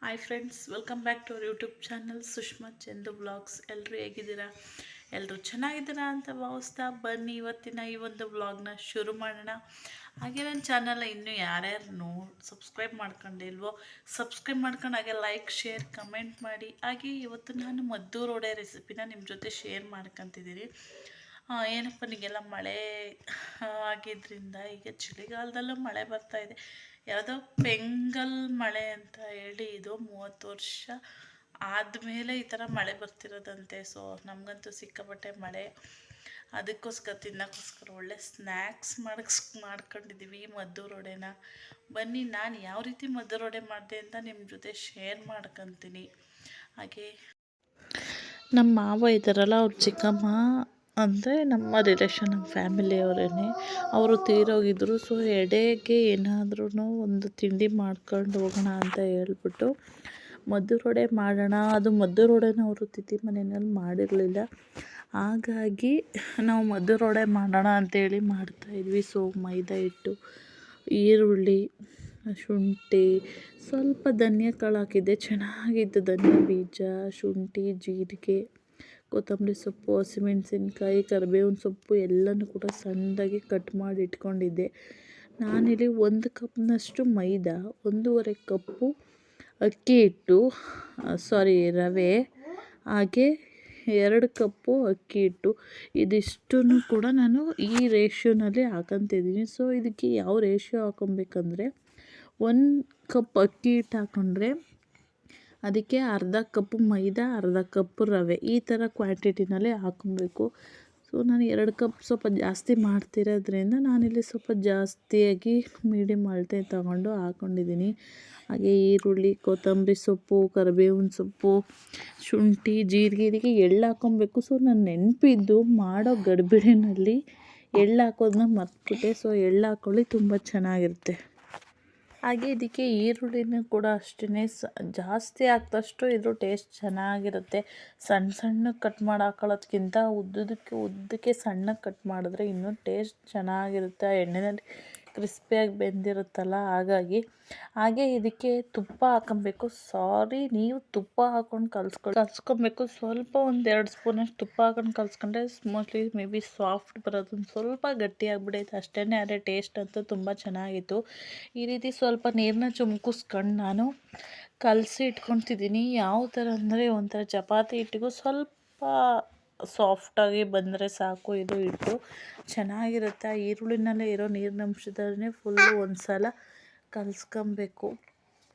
Hi friends welcome back to our YouTube channel Sushma Chandu blogs ಎಲ್ಲರೂ ಹೇಗಿದ್ದೀರಾ? ಎಲ್ಲರೂ ಚೆನ್ನಾಗಿದ್ದೀರಾ ಅಂತ ಭಾವಿಸ್ತಾ ಬನ್ನಿ ಇವತ್ತಿನ ಈ ಒಂದು ವ್ಲಾಗ್ನ ಶುರು ಮಾಡೋಣ. ಹಾಗೆ ನನ್ನ ಚಾನಲ್ ಇನ್ನೂ ಯಾರ್ಯಾರು ನೋ ಸಬ್ಸ್ಕ್ರೈಬ್ ಮಾಡ್ಕೊಂಡಿಲ್ವೋ ಸಬ್ಸ್ಕ್ರೈಬ್ ಮಾಡ್ಕೊಂಡು ಹಾಗೆ ಲೈಕ್ ಶೇರ್ ಕಮೆಂಟ್ ಮಾಡಿ. ಹಾಗೆ ಇವತ್ತು ನಾನು ಮದ್ದೂರು ಒಡೆ ರೆಸಿಪಿನ ನಿಮ್ಮ ಜೊತೆ ಶೇರ್ ಮಾಡ್ಕೊತಿದ್ದೀನಿ. ಆ, ಏನಪ್ಪ ನಿಗೆಲ್ಲ ಮಳೆ ಆಗಿದ್ದರಿಂದ ಈಗ ಚಳಿಗಾಲದಲ್ಲೂ ಮಳೆ ಬರ್ತಾ ಇದೆ. ಯಾವುದೋ ಪೆಂಗಲ್ ಮಳೆ ಅಂತ ಹೇಳಿ ಇದು ಮೂವತ್ತು ವರ್ಷ ಆದಮೇಲೆ ಈ ಥರ ಮಳೆ ಬರ್ತಿರೋದಂತೆ. ಸೊ ನಮಗಂತೂ ಸಿಕ್ಕಾಪಟ್ಟೆ ಮಳೆ. ಅದಕ್ಕೋಸ್ಕರ ತಿನ್ನೋಕ್ಕೋಸ್ಕರ ಒಳ್ಳೆ ಸ್ನ್ಯಾಕ್ಸ್ ಮಾಡಕ್ಸ್ ಮಾಡ್ಕೊಂಡಿದ್ದೀವಿ ಮದ್ದು ರೊಡೆನ. ಬನ್ನಿ, ನಾನು ಯಾವ ರೀತಿ ಮದ್ದು ರೋಡೆ ಮಾಡಿದೆ ಅಂತ ನಿಮ್ಮ ಜೊತೆ ಶೇರ್ ಮಾಡ್ಕೊತೀನಿ. ಹಾಗೆ. ನಮ್ಮ ಮಾವ ಇದ್ದಾರಲ್ಲ ಅವ್ರ ಚಿಕ್ಕಮ್ಮ ಅಂದರೆ ನಮ್ಮ ರಿಲೇಷನ್ ನಮ್ಮ ಫ್ಯಾಮಿಲಿಯವರೇ ಅವರು ತೀರೋಗಿದ್ರು ಸೊ ಎಡೆಗೆ ಏನಾದ್ರೂ ಒಂದು ತಿಂಡಿ ಮಾಡ್ಕೊಂಡು ಹೋಗೋಣ ಅಂತ ಹೇಳ್ಬಿಟ್ಟು ಮದ್ದೂರು ವಡೆ ಮಾಡೋಣ. ಅದು ಮದ್ದೂರು ವಡೆನ ಅವರು ತಿಥಿ ಮನೆಯಲ್ಲಿ ಮಾಡಿರಲಿಲ್ಲ. ಹಾಗಾಗಿ ನಾವು ಮದ್ದೂರು ವಡೆ ಮಾಡೋಣ ಅಂತೇಳಿ ಮಾಡ್ತಾಯಿದ್ವಿ ಸೊ ಮೈದಾ ಹಿಟ್ಟು, ಈರುಳ್ಳಿ, ಶುಂಠಿ, ಸ್ವಲ್ಪ ಧನಿಯಾ ಕಾಳು ಹಾಕಿದ್ದೆ. ಚೆನ್ನಾಗಿತ್ತು ಧನಿಯಾ ಬೀಜ, ಶುಂಠಿ, ಜೀರಿಗೆ. ಕೊತ್ತಂಬರಿ ಸೊಪ್ಪು, ಹಸಿಮೆಣಸಿನ್ಕಾಯಿ, ಕರಿಬೇವಿನ ಸೊಪ್ಪು ಎಲ್ಲನೂ ಕೂಡ ಸಣ್ಣದಾಗಿ ಕಟ್ ಮಾಡಿ ಇಟ್ಕೊಂಡಿದ್ದೆ. ನಾನಿಲ್ಲಿ ಒಂದು ಕಪ್ನಷ್ಟು ಮೈದಾ, ಒಂದೂವರೆ ಕಪ್ಪು ಅಕ್ಕಿ ಹಿಟ್ಟು ಸಾರಿ ರವೆ, ಹಾಗೆ ಎರಡು ಕಪ್ಪು ಅಕ್ಕಿ ಹಿಟ್ಟು. ಇದಿಷ್ಟನ್ನು ಕೂಡ ನಾನು ಈ ರೇಷ್ಯೋನಲ್ಲಿ ಹಾಕೊತಿದ್ದೀನಿ ಸೊ ಇದಕ್ಕೆ ಯಾವ ರೇಷ್ಯೋ ಹಾಕೊಬೇಕಂದ್ರೆ, ಒಂದು ಕಪ್ ಅಕ್ಕಿ ಹಿಟ್ಟು ಹಾಕೊಂಡ್ರೆ ಅದಕ್ಕೆ ಅರ್ಧ ಕಪ್ ಮೈದಾ, ಅರ್ಧ ಕಪ್ ರವೆ ಈ ಥರ ಕ್ವಾಂಟಿಟಿನಲ್ಲಿ ಹಾಕೊಬೇಕು. ಸೊ ನಾನು ಎರಡು ಕಪ್ ಸ್ವಲ್ಪ ಜಾಸ್ತಿ ಮಾಡ್ತಿರೋದ್ರಿಂದ ನಾನಿಲ್ಲಿ ಸ್ವಲ್ಪ ಜಾಸ್ತಿಯಾಗಿ ಮೀಡಿಯಮ್ ಅಳತೆ ತಗೊಂಡು ಹಾಕ್ಕೊಂಡಿದ್ದೀನಿ ಹಾಗೆ ಈರುಳ್ಳಿ, ಕೊತ್ತಂಬರಿ ಸೊಪ್ಪು, ಕರಿಬೇವಿನ ಸೊಪ್ಪು, ಶುಂಠಿ, ಜೀರಿಗೆ ಇದಕ್ಕೆ ಎಳ್ಳು ಹಾಕ್ಕೊಬೇಕು. ಸೊ ನಾನು ನೆನಪಿದ್ದು ಮಾಡೋ ಗಡಿಬಿಡಿನಲ್ಲಿ ಎಳ್ಳು ಹಾಕೋದನ್ನ ಮರ್ತ್ಬಿಟ್ಟೆ. ಸೊ ಎಳ್ಳು ಹಾಕೊಳ್ಳಿ, ತುಂಬ ಚೆನ್ನಾಗಿರುತ್ತೆ. ಹಾಗೆ ಇದಕ್ಕೆ ಈರುಳ್ಳಿನೂ ಕೂಡ ಅಷ್ಟೇ ಜಾಸ್ತಿ ಆಗ್ತಷ್ಟು ಇದ್ರ ಟೇಸ್ಟ್ ಚೆನ್ನಾಗಿರುತ್ತೆ. ಸಣ್ಣ ಸಣ್ಣ ಕಟ್ ಮಾಡಿ ಹಾಕೊಳ್ಳೋದ್ಕಿಂತ ಉದ್ದಕ್ಕೆ ಉದ್ದಕ್ಕೆ ಸಣ್ಣಗೆ ಕಟ್ ಮಾಡಿದ್ರೆ ಇನ್ನೂ ಟೇಸ್ಟ್ ಚೆನ್ನಾಗಿರುತ್ತೆ. ಆ ಎಣ್ಣೆಯಲ್ಲಿ ಕ್ರಿಸ್ಪಿಯಾಗಿ ಬೆಂದಿರುತ್ತಲ್ಲ, ಹಾಗಾಗಿ ಹಾಗೆ ಇದಕ್ಕೆ ತುಪ್ಪ ಹಾಕೊಬೇಕು. ಸಾರಿ, ನೀವು ತುಪ್ಪ ಹಾಕೊಂಡು ಕಲಸ್ಕೊ ಕಲ್ಸ್ಕೊಬೇಕು. ಸ್ವಲ್ಪ ಒಂದು ಎರಡು ಸ್ಪೂನಷ್ಟು ತುಪ್ಪ ಹಾಕೊಂಡು ಕಲಸ್ಕೊಂಡ್ರೆ ಮೋಸ್ಟ್ಲಿ ಮೇ ಬಿ ಸಾಫ್ಟ್ ಬರೋದು. ಒಂದು ಸ್ವಲ್ಪ ಗಟ್ಟಿಯಾಗ್ಬಿಡೈತೆ ಅಷ್ಟೇ ಆದರೆ ಟೇಸ್ಟ್ ಅಂತೂ ತುಂಬ ಚೆನ್ನಾಗಿತ್ತು. ಈ ರೀತಿ ಸ್ವಲ್ಪ ನೀರನ್ನ ಚುಮ್ಕಿಸ್ಕೊಂಡು ನಾನು ಕಲಸಿ ಇಟ್ಕೊತಿದ್ದೀನಿ ಯಾವ ಥರ ಅಂದರೆ ಒಂಥರ ಚಪಾತಿ ಹಿಟ್ಟಿಗೂ ಸ್ವಲ್ಪ ಸಾಫ್ಟಾಗಿ ಬಂದರೆ ಸಾಕು, ಇದು ಹಿಟ್ಟು ಚೆನ್ನಾಗಿರುತ್ತೆ. ಆ ಈರುಳ್ಳಿನಲ್ಲೇ ಇರೋ ನೀರಿನ ಅಂಶದಲ್ಲೇ ಫುಲ್ಲು ಒಂದು ಸಲ ಕಲಿಸ್ಕೊಬೇಕು.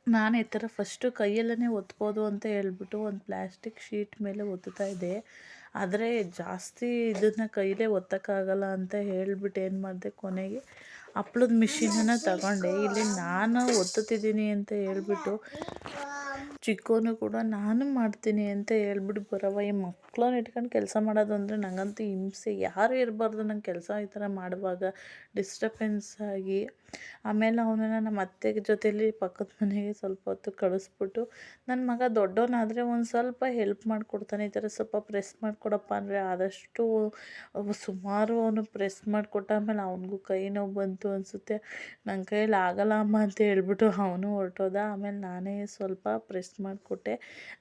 ನಾನು ಈ ಥರ ಫಸ್ಟು ಕೈಯಲ್ಲೇ ಒತ್ಬೋದು ಅಂತ ಹೇಳ್ಬಿಟ್ಟು ಒಂದು ಪ್ಲ್ಯಾಸ್ಟಿಕ್ ಶೀಟ್ ಮೇಲೆ ಒತ್ತುತ್ತಾ ಇದ್ದೆ. ಆದರೆ ಜಾಸ್ತಿ ಇದನ್ನು ಕೈಲೇ ಒತ್ತಕ್ಕಾಗಲ್ಲ ಅಂತ ಹೇಳ್ಬಿಟ್ಟು ಏನು ಮಾಡಿದೆ ಕೊನೆಗೆ ಹಪ್ಳದ ಮಿಷಿನನ್ನು ತಗೊಂಡೆ. ಇಲ್ಲಿ ನಾನು ಒತ್ತುತ್ತಿದ್ದೀನಿ ಅಂತ ಹೇಳ್ಬಿಟ್ಟು ಚಿಕ್ಕವನು ಕೂಡ ನಾನು ಮಾಡ್ತೀನಿ ಅಂತ ಹೇಳ್ಬಿಟ್ಟು ಬರವ. ಈ ಮಕ್ಕಳನ್ನ ಇಟ್ಕೊಂಡು ಕೆಲಸ ಮಾಡೋದು ಅಂದರೆ ನನಗಂತೂ ಹಿಂಸೆ. ಯಾರು ಇರಬಾರ್ದು ನಂಗೆ ಕೆಲಸ ಈ ಥರ ಮಾಡುವಾಗ. ಡಿಸ್ಟರ್ಬೆನ್ಸ್ ಆಗಿ. ಆಮೇಲೆ ಅವನನ್ನು ನಮ್ಮ ಅತ್ತೆ ಜೊತೆಯಲ್ಲಿ ಪಕ್ಕದ ಮನೆಗೆ ಸ್ವಲ್ಪ ಹೊತ್ತು ಕಳಿಸ್ಬಿಟ್ಟು ನನ್ನ ಮಗ ದೊಡ್ಡವನಾದರೆ ಒಂದು ಸ್ವಲ್ಪ ಹೆಲ್ಪ್ ಮಾಡಿಕೊಡ್ತಾನೆ. ಈ ಥರ ಸ್ವಲ್ಪ ಪ್ರೆಸ್ ಮಾಡಿಕೊಡಪ್ಪ. ಅಂದರೆ ಆದಷ್ಟು ಸುಮಾರು ಅವನು ಪ್ರೆಸ್ ಮಾಡಿಕೊಟ್ಟ ಆಮೇಲೆ ಅವನಿಗೂ ಕೈ ನೋವು ಬಂತು ಅನಿಸುತ್ತೆ. ನನ್ನ ಕೈಯಲ್ಲಿ ಆಗಲ್ಲ ಅಮ್ಮ ಅಂತ ಹೇಳ್ಬಿಟ್ಟು ಅವನು ಹೊರಟೋದ. ಆಮೇಲೆ ನಾನೇ ಸ್ವಲ್ಪ ಪ್ರೆಸ್ ಮಾಡಿಕೊಟ್ಟೆ.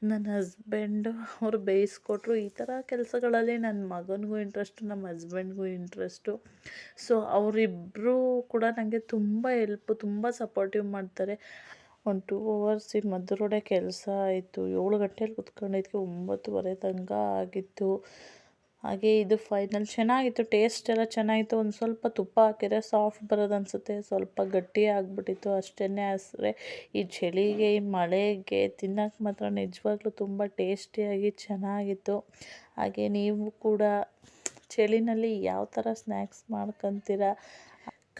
ನನ್ನ ಹಸ್ಬೆಂಡು ಅವರು ಬೇಯಿಸ್ಕೊಟ್ರು. ಈ ಥರ ಕೆಲಸಗಳಲ್ಲಿ ನನ್ನ ಮಗನಿಗೂ ಇಂಟ್ರೆಸ್ಟು ನಮ್ಮ ಹಸ್ಬೆಂಡ್ಗೂ ಇಂಟ್ರೆಸ್ಟು ಸೊ ಅವರಿಬ್ಬರು ಕೂಡ ನನಗೆ ತುಂಬ ಹೆಲ್ಪ್ ತುಂಬ ಸಪೋರ್ಟಿವ್ ಮಾಡ್ತಾರೆ. ಒಂದು ಟೂ ಅವರ್ಸ್ ಈ ಮದ್ರೋಡೆ ಕೆಲಸ ಆಯಿತು. ಏಳು ಗಂಟೆಯಲ್ಲಿ ಕುತ್ಕೊಂಡಿದ್ದಕ್ಕೆ ಒಂಬತ್ತುವರೆ ತನಕ ಆಗಿತ್ತು. ಹಾಗೆ ಇದು ಫೈನಲ್ ಚೆನ್ನಾಗಿತ್ತು ಟೇಸ್ಟ್ ಎಲ್ಲ ಚೆನ್ನಾಗಿತ್ತು. ಒಂದು ಸ್ವಲ್ಪ ತುಪ್ಪ ಹಾಕಿದರೆ ಸಾಫ್ಟ್ ಬರೋದು ಅನಿಸುತ್ತೆ. ಸ್ವಲ್ಪ ಗಟ್ಟಿ ಆಗಿಬಿಟ್ಟಿತ್ತು ಅಷ್ಟೇ ಅಸರೆ ಈ ಚಳಿಗೆ, ಈ ಮಳೆಗೆ ತಿನ್ನೋಕೆ ಮಾತ್ರ ನಿಜವಾಗ್ಲೂ ತುಂಬ ಟೇಸ್ಟಿಯಾಗಿ ಚೆನ್ನಾಗಿತ್ತು. ಹಾಗೆ ನೀವು ಕೂಡ ಚಳಿನಲ್ಲಿ ಯಾವ ಥರ ಸ್ನ್ಯಾಕ್ಸ್ ಮಾಡ್ಕೊತೀರಾ?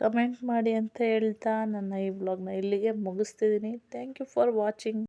ಕಮೆಂಟ್ ಮಾಡಿ ಅಂತ ಹೇಳ್ತಾ ನನ್ನ ಈ ವ್ಲಾಗ್ನ ಇಲ್ಲಿಗೆ ಮುಗಿಸ್ತಿದ್ದೀನಿ ಥ್ಯಾಂಕ್ ಯು ಫಾರ್ ವಾಚಿಂಗ್